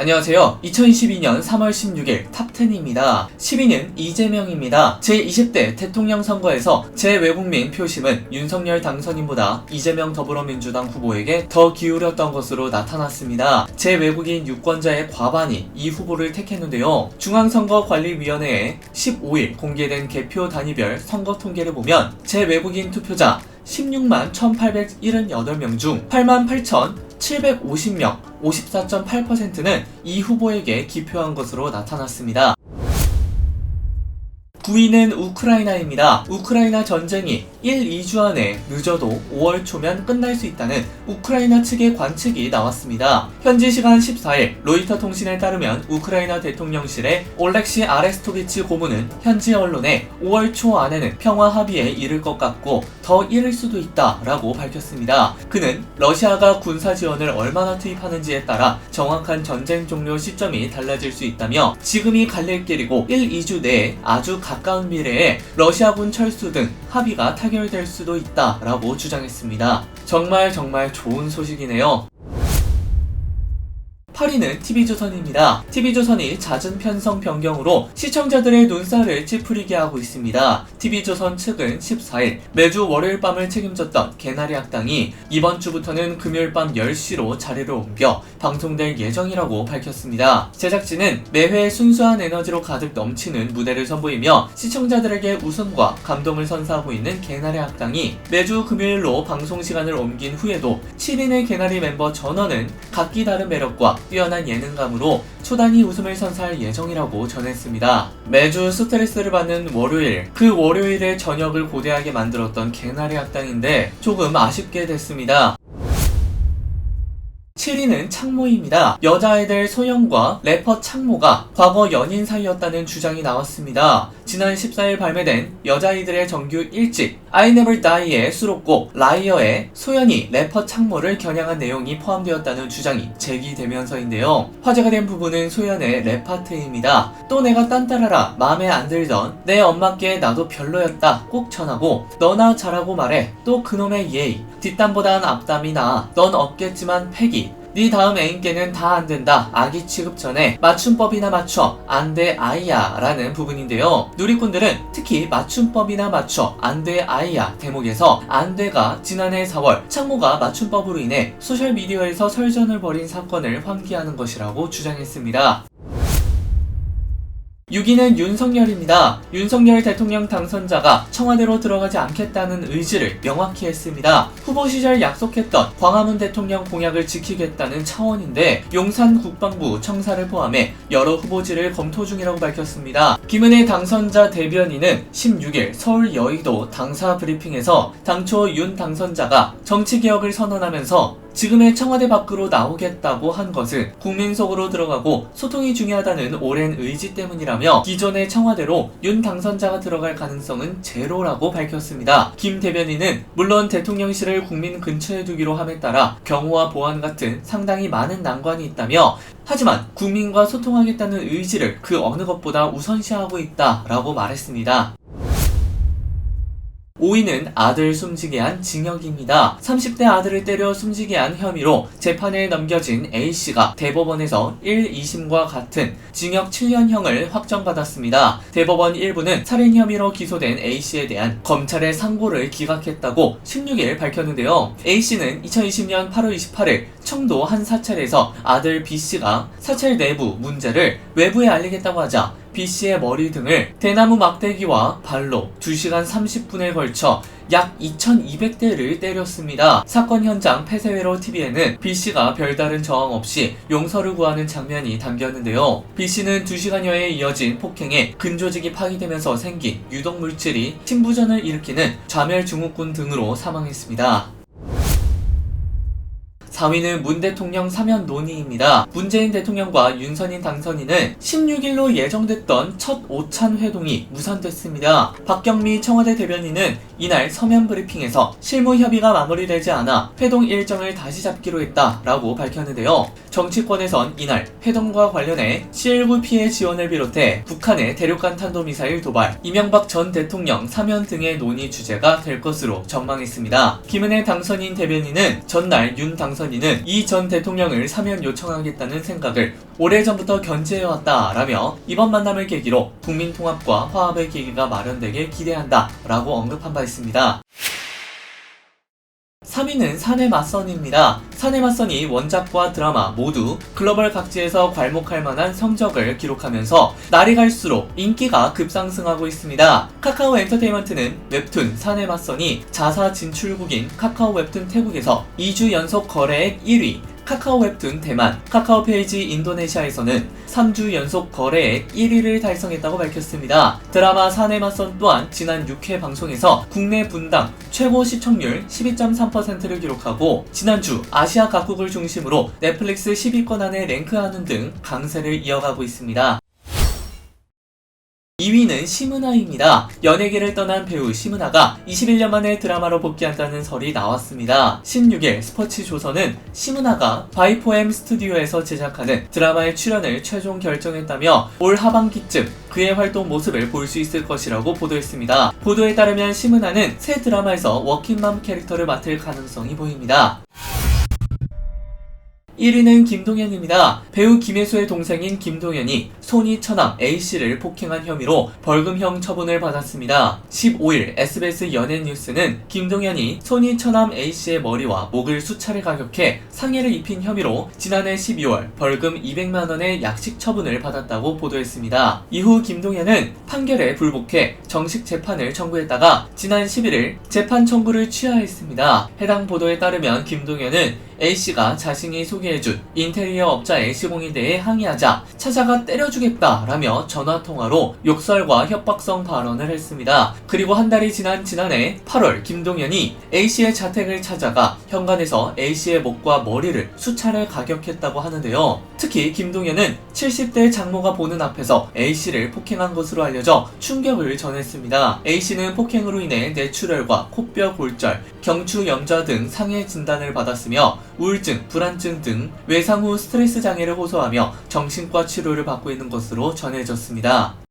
안녕하세요. 2022년 3월 16일 탑10입니다. 10위는 이재명입니다. 제20대 대통령 선거에서 제 외국민 표심은 윤석열 당선인보다 이재명 더불어민주당 후보에게 더 기울였던 것으로 나타났습니다. 제 외국인 유권자의 과반이 이 후보를 택했는데요. 중앙선거관리위원회에 15일 공개된 개표 단위별 선거 통계를 보면 제 외국인 투표자 16만 1878명 중 8만 8,750명, 54.8%는 이 후보에게 기표한 것으로 나타났습니다. 9위는 우크라이나입니다. 우크라이나 전쟁이 1, 2주 안에 늦어도 5월 초면 끝날 수 있다는 우크라이나 측의 관측이 나왔습니다. 현지 시간 14일 로이터 통신에 따르면 우크라이나 대통령실의 올렉시 아레스토비치 고문은 현지 언론에 5월 초 안에는 평화 합의에 이를 것 같고 더 이를 수도 있다라고 밝혔습니다. 그는 러시아가 군사 지원을 얼마나 투입하는지에 따라 정확한 전쟁 종료 시점이 달라질 수 있다며 지금이 갈릴 길이고 1, 2주 내에 아주 가까운 미래에 러시아군 철수 등 합의가 타결될 수도 있다라고 주장했습니다. 정말 정말 좋은 소식이네요. 8위는 TV조선입니다. TV조선이 잦은 편성 변경으로 시청자들의 눈살을 찌푸리게 하고 있습니다. TV조선 측은 14일 매주 월요일 밤을 책임졌던 개나리 학당이 이번 주부터는 금요일 밤 10시로 자리를 옮겨 방송될 예정이라고 밝혔습니다. 제작진은 매회 순수한 에너지로 가득 넘치는 무대를 선보이며 시청자들에게 웃음과 감동을 선사하고 있는 개나리 학당이 매주 금요일로 방송 시간을 옮긴 후에도 7인의 개나리 멤버 전원은 각기 다른 매력과 뛰어난 예능감으로 초단위 웃음을 선사할 예정이라고 전했습니다. 매주 스트레스를 받는 월요일, 그 월요일의 저녁을 고대하게 만들었던 개나리 학당인데 조금 아쉽게 됐습니다. 7위는 창모입니다. 여자아이들 소영과 래퍼 창모가 과거 연인 사이였다는 주장이 나왔습니다. 지난 14일 발매된 여자아이들의 정규 1집 I Never Die의 수록곡 라이어에 소연이 래퍼 창모를 겨냥한 내용이 포함되었다는 주장이 제기되면서인데요. 화제가 된 부분은 소연의 랩 파트입니다. 또 내가 딴따라라 마음에 안 들던 내 엄마께 나도 별로였다 꼭 전하고 너나 잘하고 말해 또 그놈의 예의 뒷담보단 앞담이 나아 넌 없겠지만 패기 네 다음 애인께는 다 안된다. 아기 취급 전에 맞춤법이나 맞춰 안돼 아이야 라는 부분인데요. 누리꾼들은 특히 맞춤법이나 맞춰 안돼 아이야 대목에서 안돼가 지난해 4월 창모가 맞춤법으로 인해 소셜미디어에서 설전을 벌인 사건을 환기하는 것이라고 주장했습니다 6위는 윤석열입니다. 윤석열 대통령 당선자가 청와대로 들어가지 않겠다는 의지를 명확히 했습니다. 후보 시절 약속했던 광화문 대통령 공약을 지키겠다는 차원인데 용산 국방부 청사를 포함해 여러 후보지를 검토 중이라고 밝혔습니다. 김은혜 당선자 대변인은 16일 서울 여의도 당사 브리핑에서 당초 윤 당선자가 정치개혁을 선언하면서 지금의 청와대 밖으로 나오겠다고 한 것은 국민 속으로 들어가고 소통이 중요하다는 오랜 의지 때문이라며 기존의 청와대로 윤 당선자가 들어갈 가능성은 제로라고 밝혔습니다. 김 대변인은 물론 대통령실을 국민 근처에 두기로 함에 따라 경호와 보안 같은 상당히 많은 난관이 있다며 하지만 국민과 소통하겠다는 의지를 그 어느 것보다 우선시하고 있다라고 말했습니다. 5위는 아들 숨지게 한 징역입니다. 30대 아들을 때려 숨지게 한 혐의로 재판에 넘겨진 A씨가 대법원에서 1, 2심과 같은 징역 7년형을 확정받았습니다. 대법원 1부는 살인 혐의로 기소된 A씨에 대한 검찰의 상고를 기각했다고 16일 밝혔는데요. A씨는 2020년 8월 28일 청도 한 사찰에서 아들 B씨가 사찰 내부 문제를 외부에 알리겠다고 하자 B씨의 머리 등을 대나무 막대기와 발로 2시간 30분에 걸쳐 약 2200대를 때렸습니다. 사건 현장 폐쇄회로 TV에는 B씨가 별다른 저항 없이 용서를 구하는 장면이 담겼는데요. B씨는 2시간여에 이어진 폭행에 근조직이 파기되면서 생긴 유독물질이 침부전을 일으키는 좌멸 증후군 등으로 사망했습니다. 4위는 문 대통령 사면 논의입니다. 문재인 대통령과 윤선인 당선인은 16일로 예정됐던 첫 오찬 회동이 무산됐습니다. 박경미 청와대 대변인은 이날 서면 브리핑에서 실무 협의가 마무리되지 않아 회동 일정을 다시 잡기로 했다라고 밝혔는데요. 정치권에선 이날 회동과 관련해 C19 피해 지원을 비롯해 북한의 대륙간 탄도미사일 도발, 이명박 전 대통령 사면 등의 논의 주제가 될 것으로 전망했습니다. 김은혜 당선인 대변인은 전날 윤 당선인 맞선이는 이 전 대통령을 사면 요청하겠다는 생각을 오래전부터 견지해왔다라며 이번 만남을 계기로 국민 통합과 화합의 계기가 마련되길 기대한다라고 언급한 바 있습니다. 3위는 사내 맞선입니다. 사내 맞선이 원작과 드라마 모두 글로벌 각지에서 괄목할 만한 성적을 기록하면서 날이 갈수록 인기가 급상승하고 있습니다. 카카오 엔터테인먼트는 웹툰 사내 맞선이 자사 진출국인 카카오 웹툰 태국에서 2주 연속 거래액 1위, 카카오 웹툰 대만, 카카오 페이지 인도네시아에서는 3주 연속 거래액 1위를 달성했다고 밝혔습니다. 드라마 사내 맞선 또한 지난 6회 방송에서 국내 분당 최고 시청률 12.3%를 기록하고 지난주 아시아 각국을 중심으로 넷플릭스 10위권 안에 랭크하는 등 강세를 이어가고 있습니다. 2위는 심은하입니다. 연예계를 떠난 배우 심은하가 21년 만에 드라마로 복귀한다는 설이 나왔습니다. 16일 스포츠 조선은 심은하가 바이포엠 스튜디오에서 제작하는 드라마의 출연을 최종 결정했다며 올 하반기쯤 그의 활동 모습을 볼 수 있을 것이라고 보도했습니다. 보도에 따르면 심은하는 새 드라마에서 워킹맘 캐릭터를 맡을 가능성이 보입니다. 1위는 김동현입니다. 배우 김혜수의 동생인 김동현이 손이 처남 A씨를 폭행한 혐의로 벌금형 처분을 받았습니다. 15일 SBS 연예뉴스는 김동현이 손이 처남 A씨의 머리와 목을 수차례 가격해 상해를 입힌 혐의로 지난해 12월 벌금 200만원의 약식 처분을 받았다고 보도했습니다. 이후 김동현은 판결에 불복해 정식 재판을 청구했다가 지난 11일 재판 청구를 취하했습니다. 해당 보도에 따르면 김동현은 A씨가 자신이 소개 해준 인테리어 업자 A시공에 대해 항의하자 찾아가 때려주겠다라며 전화통화로 욕설과 협박성 발언을 했습니다. 그리고 한 달이 지난 지난해 8월 김동현이 A씨의 자택을 찾아가 현관에서 A씨의 목과 머리를 수차례 가격했다고 하는데요. 특히 김동현은 70대 장모가 보는 앞에서 A씨를 폭행한 것으로 알려져 충격을 전했습니다. A씨는 폭행으로 인해 뇌출혈과 코뼈 골절, 경추 염좌 등 상해 진단을 받았으며 우울증, 불안증 등 외상 후 스트레스 장애를 호소하며 정신과 치료를 받고 있는 것으로 전해졌습니다.